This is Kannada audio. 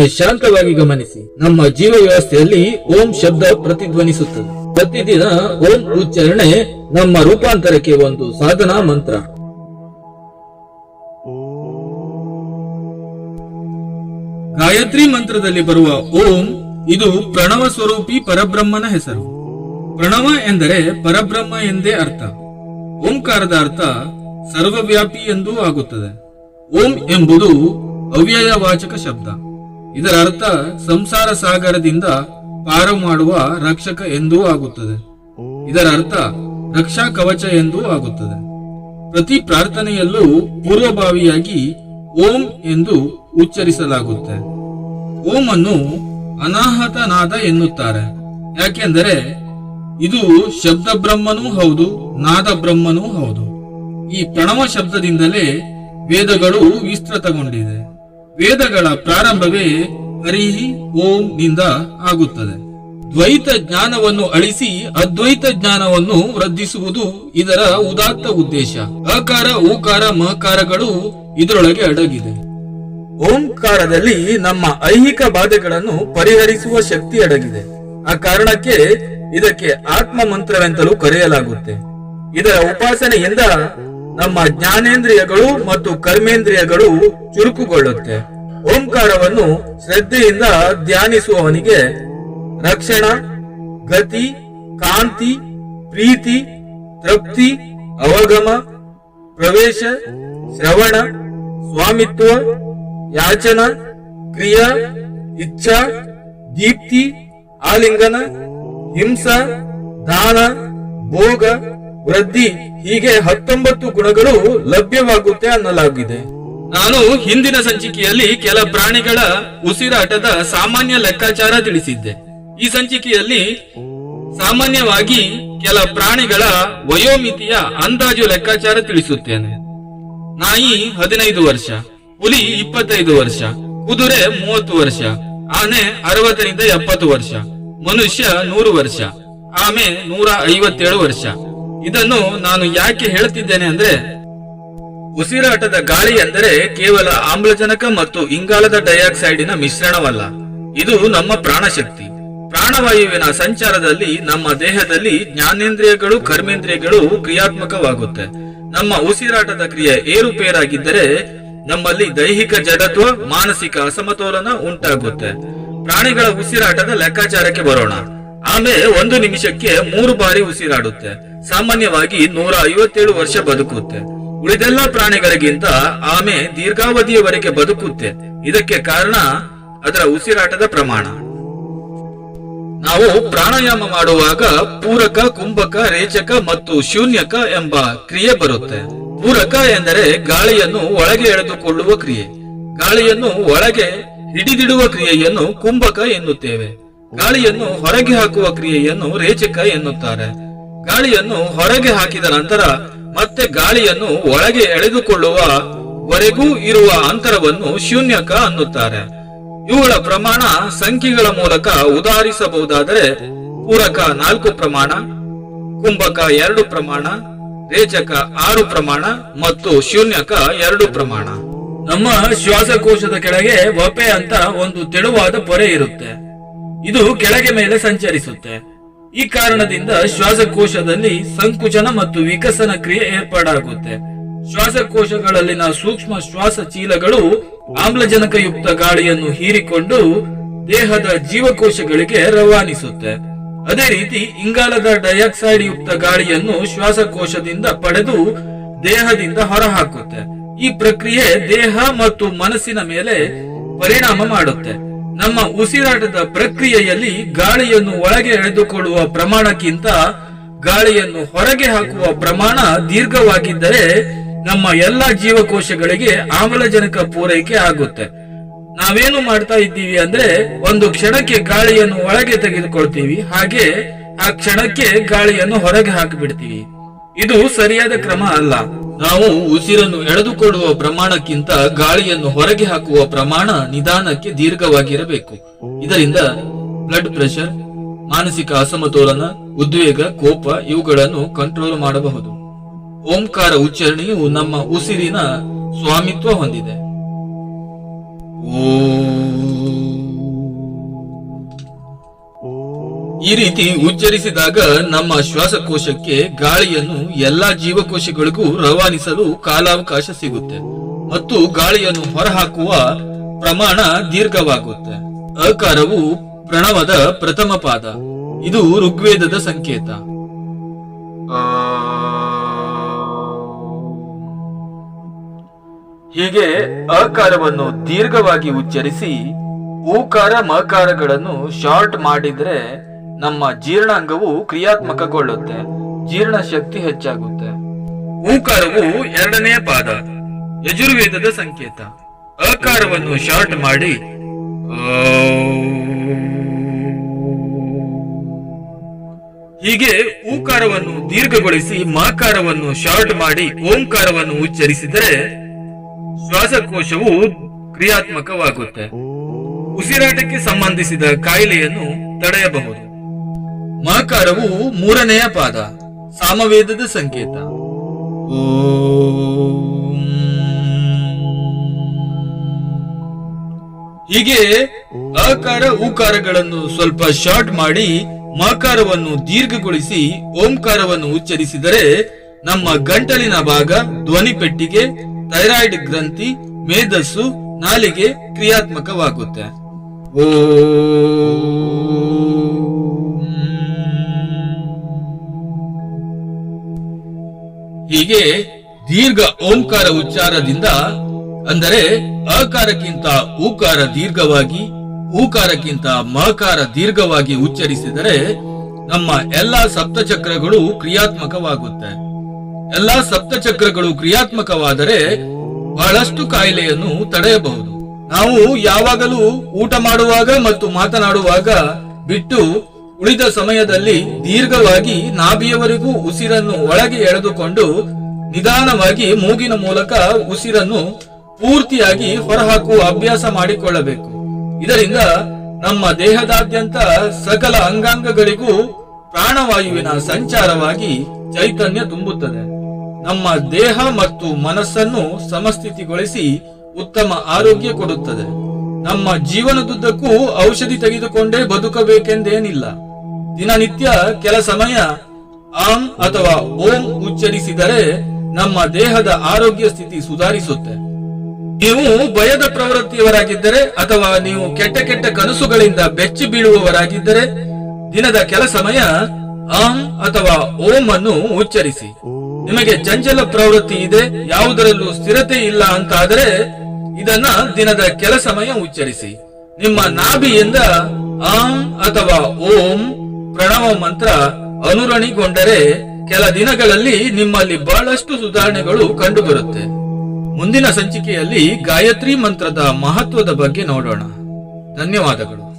ಶಾಂತವಾಗಿ ಗಮನಿಸಿ. ನಮ್ಮ ಜೀವ ವ್ಯವಸ್ಥೆಯಲ್ಲಿ ಓಂ ಶಬ್ದ ಪ್ರತಿಧ್ವನಿಸುತ್ತದೆ. ಪ್ರತಿದಿನ ಓಂ ಉಚ್ಚಾರಣೆ ನಮ್ಮ ರೂಪಾಂತರಕ್ಕೆ ಒಂದು ಸಾಧನಾ ಮಂತ್ರ. ಗಾಯತ್ರಿ ಮಂತ್ರದಲ್ಲಿ ಬರುವ ಓಂ ಇದು ಪ್ರಣವ ಸ್ವರೂಪಿ ಪರಬ್ರಹ್ಮನ ಹೆಸರು. ಪ್ರಣವ ಎಂದರೆ ಪರಬ್ರಹ್ಮ ಎಂದೇ ಅರ್ಥ. ಓಂಕಾರದ ಅರ್ಥ ಸರ್ವವ್ಯಾಪಿ ಎಂದೂ ಆಗುತ್ತದೆ. ಓಂ ಎಂಬುದು ಅವ್ಯಯವಾಚಕ ಶಬ್ದ. ಇದರ ಅರ್ಥ ಸಂಸಾರ ಸಾಗರದಿಂದ ಪಾರು ಮಾಡುವ ರಕ್ಷಕ ಎಂದೂ ಆಗುತ್ತದೆ. ಇದರ ಅರ್ಥ ರಕ್ಷಾ ಕವಚ ಎಂದೂ ಆಗುತ್ತದೆ. ಪ್ರತಿ ಪ್ರಾರ್ಥನೆಯಲ್ಲೂ ಪೂರ್ವಭಾವಿಯಾಗಿ ಓಂ ಎಂದು ಉಚ್ಚರಿಸಲಾಗುತ್ತೆ. ಓಂ ಅನ್ನು ಅನಾಹತ ನಾದ ಎನ್ನುತ್ತಾರೆ. ಯಾಕೆಂದರೆ ಇದು ಶಬ್ದ ಬ್ರಹ್ಮನೂ ಹೌದು ನಾದ ಬ್ರಹ್ಮನೂ ಹೌದು. ಈ ಪ್ರಣವ ಶಬ್ದದಿಂದಲೇ ವೇದಗಳು ವಿಸ್ತೃತಗೊಂಡಿದೆ. ವೇದಗಳ ಪ್ರಾರಂಭವೇ ಹರಿ ಓಂ ನಿಂದ ಆಗುತ್ತದೆ. ದ್ವೈತ ಜ್ಞಾನವನ್ನು ಅಳಿಸಿ ಅದ್ವೈತ ಜ್ಞಾನವನ್ನು ವೃದ್ಧಿಸುವುದು ಇದರ ಉದಾತ್ತ ಉದ್ದೇಶ. ಅಕಾರ, ಓಕಾರ, ಮಹಕಾರಗಳು ಇದರೊಳಗೆ ಅಡಗಿದೆ. ಓಂಕಾರದಲ್ಲಿ ನಮ್ಮ ಐಹಿಕ ಬಾಧೆಗಳನ್ನು ಪರಿಹರಿಸುವ ಶಕ್ತಿ ಅಡಗಿದೆ. ಆ ಕಾರಣಕ್ಕೆ ಇದಕ್ಕೆ ಆತ್ಮ ಮಂತ್ರವೆಂತಲೂ ಕರೆಯಲಾಗುತ್ತೆ. ಇದರ ಉಪಾಸನೆಯಿಂದ ನಮ್ಮ ಜ್ಞಾನೇಂದ್ರಿಯಗಳು ಮತ್ತು ಕರ್ಮೇಂದ್ರಿಯಗಳು ಚುರುಕುಗೊಳ್ಳುತ್ತೆ. ಓಂಕಾರವನ್ನು ಶ್ರದ್ಧೆಯಿಂದ ಧ್ಯಾನಿಸುವವನಿಗೆ ರಕ್ಷಣಾ, ಗತಿ, ಕಾಂತಿ, ಪ್ರೀತಿ, ತೃಪ್ತಿ, ಅವಗಮ, ಪ್ರವೇಶ, ಶ್ರವಣ, ಸ್ವಾಮಿತ್ವ, ಯಾಚನ, ಕ್ರಿಯಾ, ಇಚ್ಛಾ, ದೀಪ್ತಿ, ಆಲಿಂಗನ, ಹಿಂಸ, ದಾನ, ಭೋಗ, ವೃದ್ಧಿ. ಹೀಗೆ ಹತ್ತೊಂಬತ್ತು ಗುಣಗಳು ಲಭ್ಯವಾಗುತ್ತೆ ಅನ್ನಲಾಗಿದೆ. ನಾನು ಹಿಂದಿನ ಸಂಚಿಕೆಯಲ್ಲಿ ಕೆಲ ಪ್ರಾಣಿಗಳ ಉಸಿರಾಟದ ಸಾಮಾನ್ಯ ಲೆಕ್ಕಾಚಾರ ತಿಳಿಸಿದ್ದೆ. ಈ ಸಂಚಿಕೆಯಲ್ಲಿ ಸಾಮಾನ್ಯವಾಗಿ ಕೆಲ ಪ್ರಾಣಿಗಳ ವಯೋಮಿತಿಯ ಅಂದಾಜು ಲೆಕ್ಕಾಚಾರ ತಿಳಿಸುತ್ತೇನೆ. ನಾಯಿ ಹದಿನೈದು ವರ್ಷ, ಹುಲಿ ಇಪ್ಪತ್ತೈದು ವರ್ಷ, ಕುದುರೆ ಮೂವತ್ತು ವರ್ಷ, ಆನೆ ಅರವತ್ತರಿಂದ ಎಪ್ಪತ್ತು ವರ್ಷ, ಮನುಷ್ಯ ನೂರು ವರ್ಷ, ಆಮೆ ನೂರ ಐವತ್ತೇಳು ವರ್ಷ. ಇದನ್ನು ನಾನು ಯಾಕೆ ಹೇಳುತ್ತಿದ್ದೇನೆ ಅಂದ್ರೆ, ಉಸಿರಾಟದ ಗಾಳಿ ಎಂದರೆ ಕೇವಲ ಆಮ್ಲಜನಕ ಮತ್ತು ಇಂಗಾಲದ ಡೈಆಕ್ಸೈಡಿನ ಮಿಶ್ರಣವಲ್ಲ. ಇದು ನಮ್ಮ ಪ್ರಾಣಶಕ್ತಿ. ಪ್ರಾಣವಾಯುವಿನ ಸಂಚಾರದಲ್ಲಿ ನಮ್ಮ ದೇಹದಲ್ಲಿ ಜ್ಞಾನೇಂದ್ರಿಯಗಳು, ಕರ್ಮೇಂದ್ರಿಯಗಳು ಕ್ರಿಯಾತ್ಮಕವಾಗುತ್ತೆ. ನಮ್ಮ ಉಸಿರಾಟದ ಕ್ರಿಯೆ ಏರುಪೇರಾಗಿದ್ದರೆ, ನಮ್ಮಲ್ಲಿ ದೈಹಿಕ ಜಡತ್ವ, ಮಾನಸಿಕ ಅಸಮತೋಲನ ಉಂಟಾಗುತ್ತೆ. ಪ್ರಾಣಿಗಳ ಉಸಿರಾಟದ ಲೆಕ್ಕಾಚಾರಕ್ಕೆ ಬರೋಣ. ಆಮೆ ಒಂದು ನಿಮಿಷಕ್ಕೆ ಮೂರು ಬಾರಿ ಉಸಿರಾಡುತ್ತೆ. ಸಾಮಾನ್ಯವಾಗಿ ನೂರ ಐವತ್ತೇಳು ವರ್ಷ ಬದುಕುತ್ತೆ. ಉಳಿದೆಲ್ಲ ಪ್ರಾಣಿಗಳಿಗಿಂತ ಆಮೆ ದೀರ್ಘಾವಧಿಯವರೆಗೆ ಬದುಕುತ್ತೆ. ಇದಕ್ಕೆ ಕಾರಣ ಅದರ ಉಸಿರಾಟದ ಪ್ರಮಾಣ. ನಾವು ಪ್ರಾಣಾಯಾಮ ಮಾಡುವಾಗ ಪೂರಕ, ಕುಂಭಕ, ರೇಚಕ ಮತ್ತು ಶೂನ್ಯಕ ಎಂಬ ಕ್ರಿಯೆ ಬರುತ್ತೆ. ಪೂರಕ ಎಂದರೆ ಗಾಳಿಯನ್ನು ಒಳಗೆ ಎಳೆದುಕೊಳ್ಳುವ ಕ್ರಿಯೆ. ಗಾಳಿಯನ್ನು ಒಳಗೆ ಹಿಡಿದಿಡುವ ಕ್ರಿಯೆಯನ್ನು ಕುಂಭಕ ಎನ್ನುತ್ತೇವೆ. ಗಾಳಿಯನ್ನು ಹೊರಗೆ ಹಾಕುವ ಕ್ರಿಯೆಯನ್ನು ರೇಚಕ ಎನ್ನುತ್ತಾರೆ. ಗಾಳಿಯನ್ನು ಹೊರಗೆ ಹಾಕಿದ ನಂತರ ಮತ್ತೆ ಗಾಳಿಯನ್ನು ಒಳಗೆ ಎಳೆದುಕೊಳ್ಳುವ ವರೆಗೂ ಇರುವ ಅಂತರವನ್ನು ಶೂನ್ಯಕ ಅನ್ನುತ್ತಾರೆ. ಇವುಗಳ ಪ್ರಮಾಣ ಸಂಖ್ಯೆಗಳ ಮೂಲಕ ಉದಾಹರಿಸಬಹುದಾದರೆ ಪೂರಕ ನಾಲ್ಕು ಪ್ರಮಾಣ, ಕುಂಭಕ ಎರಡು ಪ್ರಮಾಣ, ರೇಚಕ ಆರು ಪ್ರಮಾಣ ಮತ್ತು ಶೂನ್ಯಕ ಎರಡು ಪ್ರಮಾಣ. ನಮ್ಮ ಶ್ವಾಸಕೋಶದ ಕೆಳಗೆ ವಪೆ ಅಂತ ಒಂದು ತೆಳುವಾದ ಪೊರೆ ಇರುತ್ತೆ. ಇದು ಕೆಳಗೆ ಮೇಲೆ ಸಂಚರಿಸುತ್ತೆ. ಈ ಕಾರಣದಿಂದ ಶ್ವಾಸಕೋಶದಲ್ಲಿ ಸಂಕುಚನ ಮತ್ತು ವಿಕಸನ ಕ್ರಿಯೆ ಏರ್ಪಾಡಾಗುತ್ತೆ. ಶ್ವಾಸಕೋಶಗಳಲ್ಲಿನ ಸೂಕ್ಷ್ಮ ಶ್ವಾಸ ಚೀಲಗಳು ಆಮ್ಲಜನಕಯುಕ್ತ ಗಾಳಿಯನ್ನು ಹೀರಿಕೊಂಡು ದೇಹದ ಜೀವಕೋಶಗಳಿಗೆ ರವಾನಿಸುತ್ತೆ. ಅದೇ ರೀತಿ ಇಂಗಾಲದ ಡೈಆಕ್ಸೈಡ್ ಯುಕ್ತ ಗಾಳಿಯನ್ನು ಶ್ವಾಸಕೋಶದಿಂದ ಪಡೆದು ದೇಹದಿಂದ ಹೊರಹಾಕುತ್ತೆ. ಈ ಪ್ರಕ್ರಿಯೆ ದೇಹ ಮತ್ತು ಮನಸ್ಸಿನ ಮೇಲೆ ಪರಿಣಾಮ ಮಾಡುತ್ತೆ. ನಮ್ಮ ಉಸಿರಾಟದ ಪ್ರಕ್ರಿಯೆಯಲ್ಲಿ ಗಾಳಿಯನ್ನು ಒಳಗೆ ಎಳೆದುಕೊಳ್ಳುವ ಪ್ರಮಾಣಕ್ಕಿಂತ ಗಾಳಿಯನ್ನು ಹೊರಗೆ ಹಾಕುವ ಪ್ರಮಾಣ ದೀರ್ಘವಾಗಿದ್ದರೆ ನಮ್ಮ ಎಲ್ಲಾ ಜೀವಕೋಶಗಳಿಗೆ ಆಮ್ಲಜನಕ ಪೂರೈಕೆ ಆಗುತ್ತೆ. ನಾವೇನು ಮಾಡ್ತಾ ಇದ್ದೀವಿ ಅಂದ್ರೆ ಒಂದು ಕ್ಷಣಕ್ಕೆ ಗಾಳಿಯನ್ನು ಒಳಗೆ ತೆಗೆದುಕೊಳ್ತೀವಿ. ಹಾಗೆ ಆ ಕ್ಷಣಕ್ಕೆ ಗಾಳಿಯನ್ನು ಹೊರಗೆ ಹಾಕಿಬಿಡ್ತೀವಿ. ಇದು ಸರಿಯಾದ ಕ್ರಮ ಅಲ್ಲ. ನಾವು ಉಸಿರನ್ನು ಎಳೆದುಕೊಳ್ಳುವ ಪ್ರಮಾಣಕ್ಕಿಂತ ಗಾಳಿಯನ್ನು ಹೊರಗೆ ಹಾಕುವ ಪ್ರಮಾಣ ನಿಧಾನಕ್ಕೆ ದೀರ್ಘವಾಗಿರಬೇಕು. ಇದರಿಂದ ಬ್ಲಡ್ ಪ್ರೆಷರ್ ಮಾನಸಿಕ ಅಸಮತೋಲನ, ಉದ್ವೇಗ, ಕೋಪ ಇವುಗಳನ್ನು ಕಂಟ್ರೋಲ್ ಮಾಡಬಹುದು. ಓಂಕಾರ ಉಚ್ಚಾರಣೆಯು ನಮ್ಮ ಉಸಿರಿನ ಸ್ವಾಮಿತ್ವ ಹೊಂದಿದೆ. ಓಂ. ಈ ರೀತಿ ಉಚ್ಚರಿಸಿದಾಗ ನಮ್ಮ ಶ್ವಾಸಕೋಶಕ್ಕೆ ಗಾಳಿಯನ್ನು ಎಲ್ಲಾ ಜೀವಕೋಶಗಳಿಗೂ ರವಾನಿಸಲು ಕಾಲಾವಕಾಶ ಸಿಗುತ್ತೆ ಮತ್ತು ಗಾಳಿಯನ್ನು ಹೊರಹಾಕುವ ಪ್ರಮಾಣ ದೀರ್ಘವಾಗುತ್ತೆ. ಅಕಾರವು ಪ್ರಣವದ ಪ್ರಥಮ ಪಾದ. ಇದು ಋಗ್ವೇದದ ಸಂಕೇತ. ಹೀಗೆ ಅಕಾರವನ್ನು ದೀರ್ಘವಾಗಿ ಉಚ್ಚರಿಸಿ, ಊಕಾರ ಮಕಾರಗಳನ್ನು ಶಾರ್ಟ್ ಮಾಡಿದ್ರೆ ನಮ್ಮ ಜೀರ್ಣಾಂಗವು ಕ್ರಿಯಾತ್ಮಕಗೊಳ್ಳುತ್ತೆ. ಜೀರ್ಣ ಶಕ್ತಿ ಹೆಚ್ಚಾಗುತ್ತೆ. ಊಕಾರವು ಎರಡನೇ ಪಾದ. ಯಜುರ್ವೇದದ ಸಂಕೇತ. ಅಕಾರವನ್ನು ಶಾರ್ಟ್ ಮಾಡಿ. ಹೀಗೆ ಊಕಾರವನ್ನು ದೀರ್ಘಗೊಳಿಸಿ ಮಾಕಾರವನ್ನು ಶಾರ್ಟ್ ಮಾಡಿ ಓಂಕಾರವನ್ನು ಉಚ್ಚರಿಸಿದರೆ ಶ್ವಾಸಕೋಶವು ಕ್ರಿಯಾತ್ಮಕವಾಗುತ್ತೆ. ಉಸಿರಾಟಕ್ಕೆ ಸಂಬಂಧಿಸಿದ ಕಾಯಿಲೆಯನ್ನು ತಡೆಯಬಹುದು. ಮಾಕಾರವು ಮೂರನೆಯ ಪಾದ, ಸಾಮವೇದದ ಸಂಕೇತ. ಓಂ. ಹೀಗೆ ಅಕಾರ ಊಕಾರಗಳನ್ನು ಸ್ವಲ್ಪ ಶಾರ್ಟ್ ಮಾಡಿ ಮಕಾರವನ್ನು ದೀರ್ಘಗೊಳಿಸಿ ಓಂಕಾರವನ್ನು ಉಚ್ಚರಿಸಿದರೆ ನಮ್ಮ ಗಂಟಲಿನ ಭಾಗ, ಧ್ವನಿ ಪೆಟ್ಟಿಗೆ, ಥೈರಾಯ್ಡ್ ಗ್ರಂಥಿ, ಮೇಧಸ್ಸು, ನಾಲಿಗೆ ಕ್ರಿಯಾತ್ಮಕವಾಗುತ್ತೆ. ಹೀಗೆ ದೀರ್ಘ ಓಂಕಾರ ಉಚ್ಚಾರದಿಂದ, ಅಂದರೆ ಅಕಾರಕ್ಕಿಂತ ಊಕಾರ ದೀರ್ಘವಾಗಿ ಊಕಾರಕ್ಕಿಂತ ಮಕಾರ ದೀರ್ಘವಾಗಿ ಉಚ್ಚರಿಸಿದರೆ ನಮ್ಮ ಎಲ್ಲಾ ಸಪ್ತಚಕ್ರಗಳು ಕ್ರಿಯಾತ್ಮಕವಾಗುತ್ತೆ. ಎಲ್ಲಾ ಸಪ್ತಚಕ್ರಗಳು ಕ್ರಿಯಾತ್ಮಕವಾದರೆ ಬಹಳಷ್ಟು ಕಾಯಿಲೆಯನ್ನು ತಡೆಯಬಹುದು. ನಾವು ಯಾವಾಗಲೂ ಊಟ ಮಾಡುವಾಗ ಮತ್ತು ಮಾತನಾಡುವಾಗ ಬಿಟ್ಟು ಉಳಿದ ಸಮಯದಲ್ಲಿ ದೀರ್ಘವಾಗಿ ನಾಭಿಯವರೆಗೂ ಉಸಿರನ್ನು ಒಳಗೆ ಎಳೆದುಕೊಂಡು ನಿಧಾನವಾಗಿ ಮೂಗಿನ ಮೂಲಕ ಉಸಿರನ್ನು ಪೂರ್ತಿಯಾಗಿ ಹೊರಹಾಕುವ ಅಭ್ಯಾಸ ಮಾಡಿಕೊಳ್ಳಬೇಕು. ಇದರಿಂದ ನಮ್ಮ ದೇಹದಾದ್ಯಂತ ಸಕಲ ಅಂಗಾಂಗಗಳಿಗೂ ಪ್ರಾಣವಾಯುವಿನ ಸಂಚಾರವಾಗಿ ಚೈತನ್ಯ ತುಂಬುತ್ತದೆ. ನಮ್ಮ ದೇಹ ಮತ್ತು ಮನಸ್ಸನ್ನು ಸಮಸ್ಥಿತಿಗೊಳಿಸಿ ಉತ್ತಮ ಆರೋಗ್ಯ ಕೊಡುತ್ತದೆ. ನಮ್ಮ ಜೀವನದುದ್ದಕ್ಕೂ ಔಷಧಿ ತೆಗೆದುಕೊಂಡೇ ಬದುಕಬೇಕೆಂದೇನಿಲ್ಲ. ದಿನನಿತ್ಯ ಕೆಲ ಸಮಯ ಆಂ ಅಥವಾ ಓಂ ಉಚ್ಚರಿಸಿದರೆ ನಮ್ಮ ದೇಹದ ಆರೋಗ್ಯ ಸ್ಥಿತಿ ಸುಧಾರಿಸುತ್ತೆ. ನೀವು ಭಯದ ಪ್ರವೃತ್ತಿಯವರಾಗಿದ್ದರೆ ಅಥವಾ ನೀವು ಕೆಟ್ಟ ಕೆಟ್ಟ ಕನಸುಗಳಿಂದ ಬೆಚ್ಚಿ ಬೀಳುವವರಾಗಿದ್ದರೆ ದಿನದ ಕೆಲ ಸಮಯ ಆಂ ಅಥವಾ ಓಂ ಅನ್ನು ಉಚ್ಚರಿಸಿ. ನಿಮಗೆ ಚಂಚಲ ಪ್ರವೃತ್ತಿ ಇದೆ, ಯಾವುದರಲ್ಲೂ ಸ್ಥಿರತೆ ಇಲ್ಲ ಅಂತಾದರೆ ಇದನ್ನ ದಿನದ ಕೆಲ ಸಮಯ ಉಚ್ಚರಿಸಿ. ನಿಮ್ಮ ನಾಭಿಯಿಂದ ಆಂ ಅಥವಾ ಓಂ ಪ್ರಣವ ಮಂತ್ರ ಅನುರಣಿಗೊಂಡರೆ ಕೆಲ ದಿನಗಳಲ್ಲಿ ನಿಮ್ಮಲ್ಲಿ ಬಹಳಷ್ಟು ಸುಧಾರಣೆಗಳು ಕಂಡುಬರುತ್ತೆ. ಮುಂದಿನ ಸಂಚಿಕೆಯಲ್ಲಿ ಗಾಯತ್ರಿ ಮಂತ್ರದ ಮಹತ್ವದ ಬಗ್ಗೆ ನೋಡೋಣ. ಧನ್ಯವಾದಗಳು.